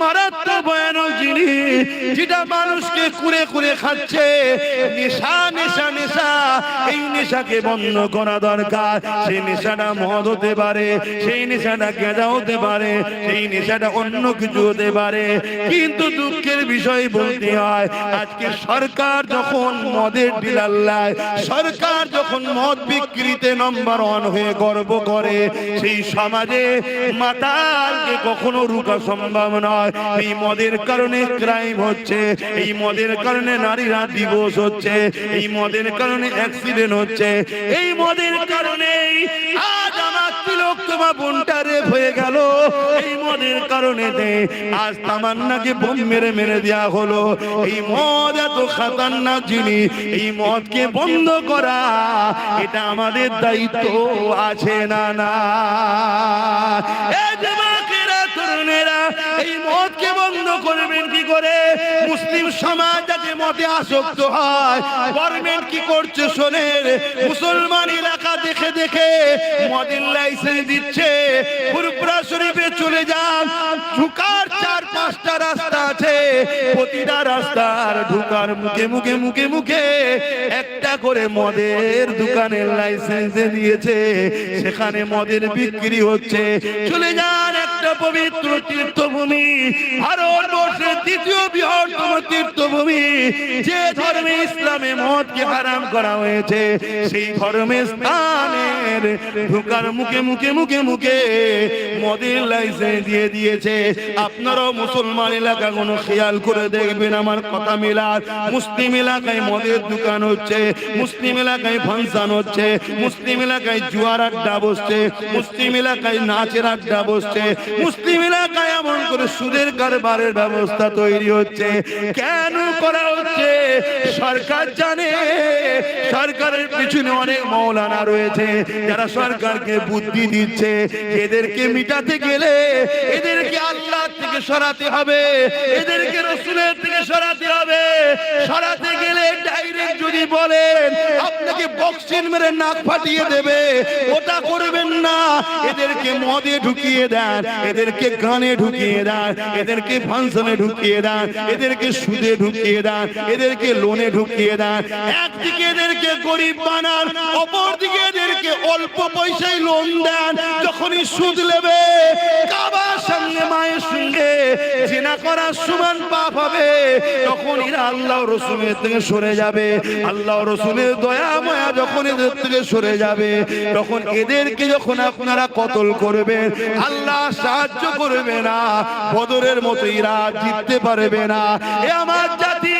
মারাত্মক ভয়ানক জিনিস যেটা মানুষকে কুড়ে কুড়ে খাচ্ছে, নেশা নেশা নেশা। এই নেশাকে বন্ধ করা দরকার। সেই নেশাটা মদ হতে পারে, সেই নেশাটা গেঁজা হতে পারে, সেই নেশাটা অন্য কিছু হতে পারে। কিন্তু দুঃখের বিষয় বলতে হয়, আজকে সরকার যখন মদের ডিলাল্লায় সরকার যখন মদ বিক্রিতে নম্বর ওয়ান হয়ে গর্ব করে, সেই সমাজে মাতালকে কখনো রুকা সম্ভব নয়। এই মদের কারণে ক্রাইম হচ্ছে এই মদের কারণে নারীরা দিবস হচ্ছে এই মদের কারণে অ্যাক্সিডেন্ট হচ্ছে এই মদের আজ আমার তিলক বোনটা রেপ হয়ে গেল এই মদের কারণে আজ বোম মেরে মেরে দেওয়া হলো এই মদ এত খাতারনাক জিনিস এই মদকে বন্ধ করা এটা আমাদের দায়িত্ব আছে না না? তরুণেরা, বন্ধ করবেন কি করে? মুসলিম সমাজ যাতে মতে আসক্ত হয় গভর্নমেন্ট কি করছে শোনেন? মুসলমান এলাকা দেখে দেখে মদের লাইসেন্স দিচ্ছে ফুরপুরা শরীফে চলে যান, ঢুকার চার পাঁচটা রাস্তা আছে, প্রতিটা রাস্তার ঢুকার মুখে মুখে মুখে মুখে একটা করে মদের দোকানের লাইসেন্স দিয়েছে, সেখানে মদের বিক্রি হচ্ছে, চলে যান। একটা পবিত্র তীর্থভূমি, ভারতবর্ষের দ্বিতীয় বৃহত্তম তীর্থভূমি। যে ধর্মে ইসলামে মদকে হারাম করা হয়েছে, সেই ধর্মের স্থানের ঢুকার মুখে মুখে মুখে মুখে মদের লাইসেন্স দিয়ে দিয়েছে, আপনারও মুসলমান এলাকা কোনো খেয়াল করে দেখবেন আমার কথা মিলার মুসলিম এলাকায় মদের দোকান হচ্ছে, মুসলিম এলাকায় ফাংশন হচ্ছে, মুসলিম এলাকায় জুয়ার আড্ডা বসছে, মুসলিম এলাকায় নাচের আড্ডা বসছে, মুসলিম এলাকায় এমন করে সুদের কারবারের ব্যবস্থা তৈরি হচ্ছে। কেন করা হচ্ছে? সরকার জানে। সরকারের পিছনে অনেক মৌলানা রয়েছে, যারা সরকারকে বুদ্ধি দিচ্ছে। এদেরকে মিটাতে গেলে এদেরকে আল্লাহ থেকে সরাতে হবে, এদেরকে রসুলের থেকে সরাতে হবে। সরাতে গেলে ডাইরেক্ট যদি বলেন বক্সিন মেরে নাক ফাটিয়ে দেবে। ওটা করবেন না। এদেরকে মদে ঢুকিয়ে দেন, এদেরকে গানে ঢুকিয়ে দেন, এদেরকে ফাংশনে ঢুকিয়ে দেন, এদেরকে সুদে ঢুকিয়ে দেন, এদেরকে লোনে ঢুকিয়ে দেন। একদিকে এদেরকে গরিব বানান, অপরদিকে এদেরকে অল্প পয়সায় লোন দেন। যখনই সুদ নেবে, কাবার সঙ্গে মায়ের জেনা করার সমান পাপ হবে। তখন এরা আল্লাহ রসুলের থেকে সরে যাবে। আল্লাহ রসুলের দয়া, মায়া যখন এদের থেকে সরে যাবে, তখন এদেরকে যখন আপনারা কতল করবেন আল্লাহ সাহায্য করবে না, বদরের মতো এরা জিততে পারবে না। এ আমার জাতি,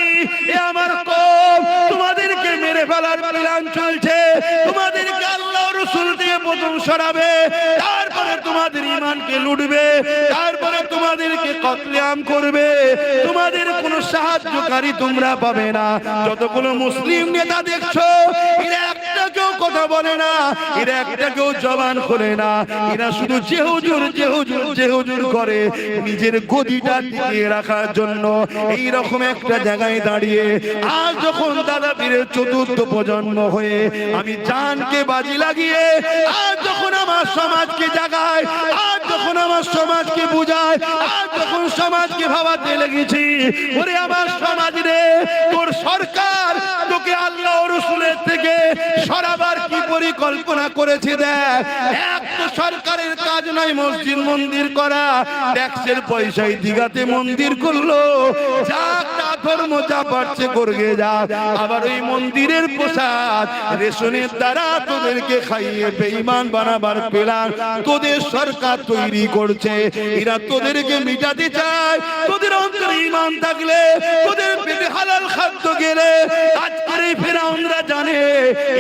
এ আমার কম, তোমাদেরকে মেরে ফেলার প্ল্যান চলছে। তোমাদেরকে আল্লাহ রসুল থেকে প্রথম সরাবে। তোমাদের ইমানকে লুটবে, তারপরে তোমাদেরকে কতলেআম করবে। তোমাদের কোনো সাহায্যকারী তোমরা পাবে না। যতগুলো মুসলিম নেতা দেখছ, এরা একটা কেউ কথা বলে না, এরা একটা কেউ জবান না। এরা শুধু করে নিজের গদিটা টিকিয়ে রাখার জন্য। এই রকম একটা জায়গায় দাঁড়িয়ে আজ যখন দাদা চতুর্থ প্রজন্ম হয়ে আমি জানকে বাজি লাগিয়ে যখন আমার সমাজকে জাগায় আজ যখন আমার সমাজকে বুঝায় আজ যখন সমাজকে ভাবাতে লেগেছি, ওরে আমার সমাজ রে, তোর সরকার তোকে আল্লাহ রসুলের থেকে সরাবার কি পরিকল্পনা করেছে দেখ। এক তো সরকারের কাজ নয় মসজিদ মন্দির করা, ট্যাক্সের পয়সায় দিঘাতে মন্দির করল। যা তা মোজা পারছে করবে যা। আবার ওই মন্দিরের প্রসাদ রেশনের দ্বারা তোদেরকে খাইয়ে বেঈমান বানাবার প্ল্যান তোদের সরকার তৈরি করছে। এরা তোদেরকে মিটাতে চায়, তোদের অন্তরে ইমান থাকলে, তোদের পেটে হালাল খাদ্য গেলে ফেরাউনরা জানে,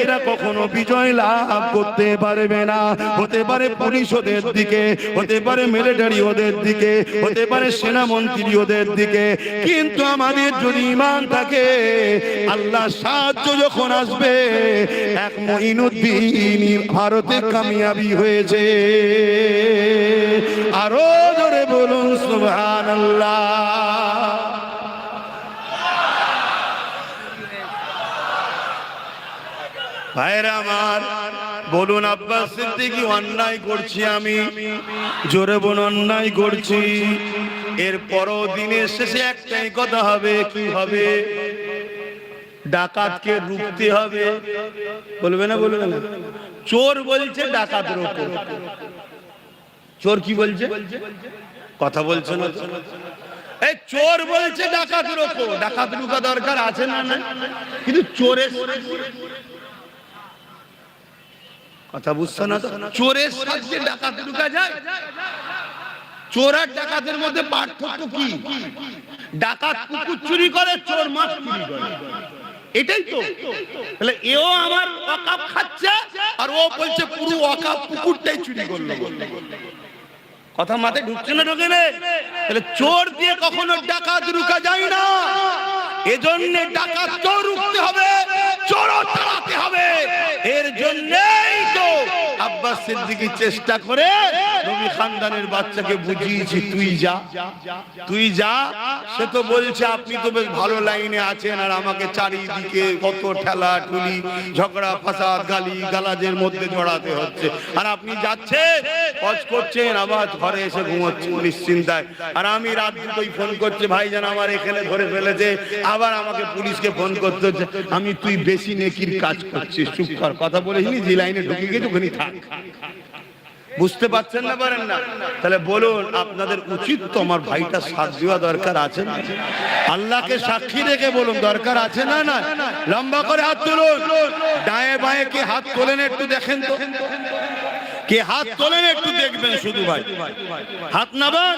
এরা কখনো বিজয় লাভ করতে পারবে না। হতে পারে পুলিশ ওদের দিকে, হতে পারে মিলিটারি ওদের দিকে, হতে পারে সেনামন্ত্রী ওদের দিকে। কিন্তু আমাদের যদি ইমান থাকে আল্লাহ সাহায্য যখন আসবে, এক মহিনুদ্দিন ভারতে কামিয়াবি হয়েছে। আরও জোরে বলুন সুবহান আল্লাহ ভাইরা আমার, বলুন আব্বাস সিদ্দিকি অন্যায় করছি আমি, জোরে বলুন অন্যায় করছি। এর পরও দিনের শেষে একটাই কথা হবে, কি হবে? ডাকাতকে রুখতে হবে। বলবে না বলবে না? চোর বলছে, ডাকাত রোকো চোর কি বলছে? কথা বলছে না? এই চোর বলছে, ডাকাত রোকো ডাকাত রুকা দরকার আছে না না কিন্তু চোরের কথা বুঝছ না চোরের সাথে ডাকাত ঢুকা যায়। চোর আর ডাকাতের মধ্যে পার্থক্য কি? ডাকাত কুকুর চুরি করে, চোর মাছ চুরি করে। এটাই তো। তাহলে এও আমার অকাপ খাচ্ছে, আর ও বলছে পুরো অকাপ কুকুরটাই চুরি করল কথা মাথায় ঢুকছে না ঢোকে তাহলে চোর দিয়ে কখনো ডাকাত রুকা যায় না। এজন্য ডাকাত চোর উঠতে হবে চোর তাড়াতে হবে। এর জন্যই তো আব্বাস সিদ্দিকী চেষ্টা করে নবী খানদানের বাচ্চাকে বুঝিয়েছি, তুই যা তুই যা। সে তো বলছে, আপনি তো বেশ ভালো লাইনে আছেন আর আমাকে চারিদিকে কত ঠেলা ঠুলি, ঝগড়া, ফাসাদ, গালি, গালাজের মধ্যে জড়াতে হচ্ছে। আর আপনি যাচ্ছেন, হজ করছেন, আবার ঘরে এসে ঘুমোচ্ছেন নিশ্চিন্তায়। আর আমি রাত দুটোই ফোন করছে, ভাইজান আমার এখানে ধরে ফেলেছে, আবার আমাকে পুলিশকে ফোন করতে হচ্ছে। আমি, তুই বেশি নেকির কাজ করছিস, চুপ কর, কথা বলেছিনি যে লাইনে ঢুকে গেছে ওখানে থাক। বুঝতে পারছেন না পারেন না? তাহলে বলুন, আপনাদের উচিত তো আমার ভাইটা সাথ দেওয়া দরকার আছে না? আল্লাহকে সাক্ষী রেখে বলুন, দরকার আছে না না লম্বা করে হাত তুলুন। ডায়ে বায়ে কে হাত তোলেন একটু দেখেন তো। কে হাত তোলেন একটু দেখবেন শুধু ভাই। হাত নামান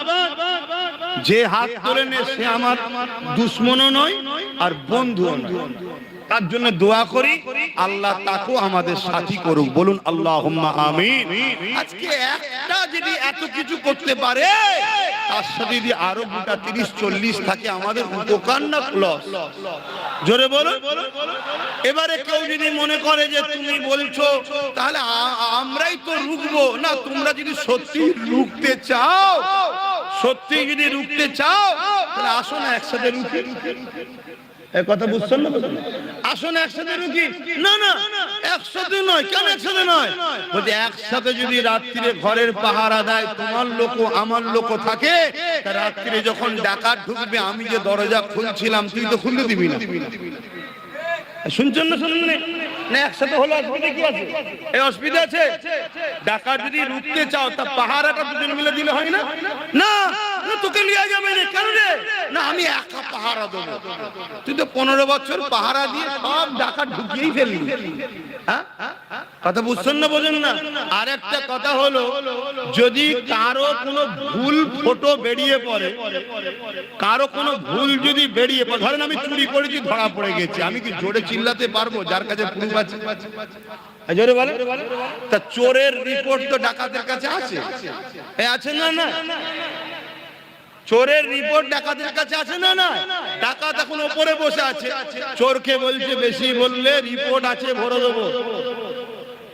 যে হাত তোলেন সে আমার দুশ্মনও নয় আর বন্ধুও নয়। তার জন্য দোয়া করি, আল্লাহ তাকেও আমাদের সাথী করুক। বলুন আল্লাহ আমিন। আজকে একটা যদি এত কিছু করতে পারে, তার সাথে যদি আরও গোটা তিরিশ, চল্লিশ থাকে, আমাদের উপকার না প্লস জোরে বলো এবারে কেউ যদি মনে করে যে তুমি বলছো, তাহলে আমরাই তো রুখবো। না, তোমরা যদি সত্যি রুখতে চাও, সত্যি যদি রুখতে চাও, তাহলে আসো না একসাথে রুখে। কথা বুঝছেন না আসুন একসাথে রুকি? না না, একসাথে নয়, কেন একসাথে নয়? বলতে একসাথে যদি রাত্রিরে ঘরের পাহারা দেয়, তোমার লোক আমার লোক থাকে। তা রাত্রিরে যখন ডাকাত ঢুকবে, আমি যে দরজা খুলছিলাম, তুই তো খুলতে দিবি না। শুনছেন না, শুনুন না, একসাথে হলো অসুবিধা কি আছে? এই অসুবিধা আছে? ডাকাত যদি রুখতে চাও, তা পাহারাটা দুজন মিলে দিলে হয় না? না। না, তোকে লিয়া যাবে না কেন রে? না আমি একা পাহারা দেবো। তুই তো পনেরো বছর পাহারা দিয়ে সব ডাকাত ঢুকিয়েই ফেললি। হ্যাঁ? কথা বুঝছেন না বোঝেন না? আর একটা কথা হলো যদি কারও কোনো ভুল ফটো বেরিয়ে পড়ে কারও কোনো ভুল যদি বেরিয়ে পড়ে ধরেন আমি চুরি করেছি ধরা পড়ে গেছি আমি কি জোরে চিল্লাতে পারব? যার কাছে প্রুফ আছে। জোরে বলে তা চোরের রিপোর্ট তো ডাকাতের কাছে আছে। আছে না না? চোরের রিপোর্ট ডাকাতের কাছে আছে না না? ডাকাত এখন ওপরে বসে আছে। চোরকে বলছে, বেশি বললে রিপোর্ট আছে, ভরে দেবো।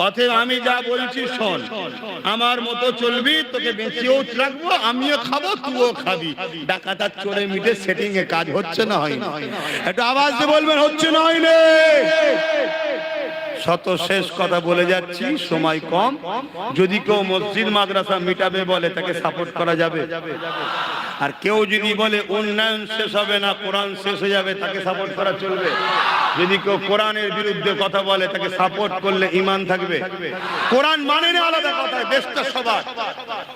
অতএব আমি যা বলছি, শোন। আমার মতো চলবি, তোকে বেঁচেও রাখব, আমিও খাব, তুইও খাবি। ডাকাত আর চোরে মিটে সেটিং এ কাজ হচ্ছে না, হয়নি। একটু আওয়াজ দিয়ে বলবেন, হচ্ছে না, হয়নি? শত শেষ কথা বলে যাচ্ছি, সময় কম। যদি কেউ মসজিদ, মাদ্রাসা মিটাবে বলে তাকে সাপোর্ট করা যাবে। আর কেউ যদি বলে উন্নয়ন শেষ হবে না, কোরআন শেষ হয়ে যাবে, তাকে সাপোর্ট করা চলবে। যদি কেউ কোরআনের বিরুদ্ধে কথা বলে, তাকে সাপোর্ট করলে ইমান থাকবে। কোরআন মানে না আলাদা কথা দেশটা সবার।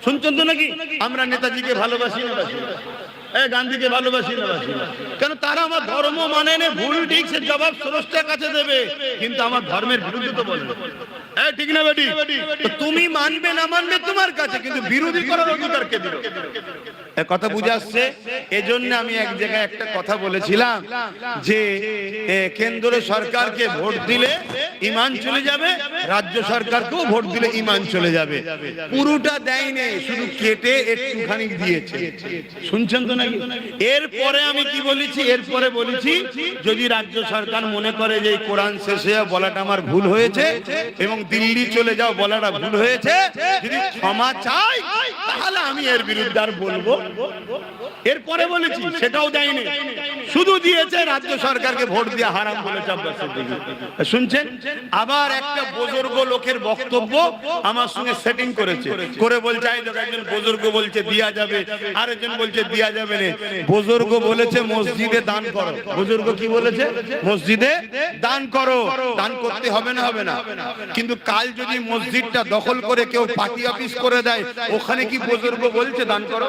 শুনছেন তো নাকি? আমরা নেতাজিকে ভালোবাসি না গান্ধীকে ভালোবাসি না কেন তারা আমার ধর্ম মানে না, ভুল ঠিক সে জবাব স্রষ্টার কাছে দেবে, কিন্তু আমার ধর্মের বিরুদ্ধে তো বলবে এই ঠিক না না ভোট দিলে ইমান চলে যাবে, রাজ্য সরকারকেও ভোট দিলে ইমান চলে যাবে। পুরোটা দেয়নি, শুধু কেটে একটুখানি দিয়েছে। শুনছেন তো নাকি এরপরে আমি কি বলেছি? এরপরে বলেছি, যদি রাজ্য সরকার মনে করে যে কোরআন শেষে বলাটা আমার ভুল হয়েছে এবং দিল্লি চলে যাও বলাটা ভুল হয়েছে, যদি ক্ষমা চাই, তাহলে আমি এর বিরুদ্ধে আর বলব। এরপরে বলেছি, সেটাও দেয়নি। শুধু দিয়েছে রাজ্য সরকারকে ভোট দিয়ে হারাম শুনছেন? আবার একটা বুজুর্গ লোকের বক্তব্য আমার সঙ্গে সেটিং করেছে। করে বলছে একজন বুজুর্গ বলছে, দিয়া যাবে। আরেকজন বলছে, দিয়া যাবে বুজুর্গ বলেছে, মসজিদে দান করো। বুজুর্গ কি বলেছে? মসজিদে দান করো। দান করতে হবে না হবে না। কিন্তু কাল যদি মসজিদটা দখল করে কেউ পার্টি অফিস করে দেয়, ওখানে কি বুজুর্গ বলছে, দান করো?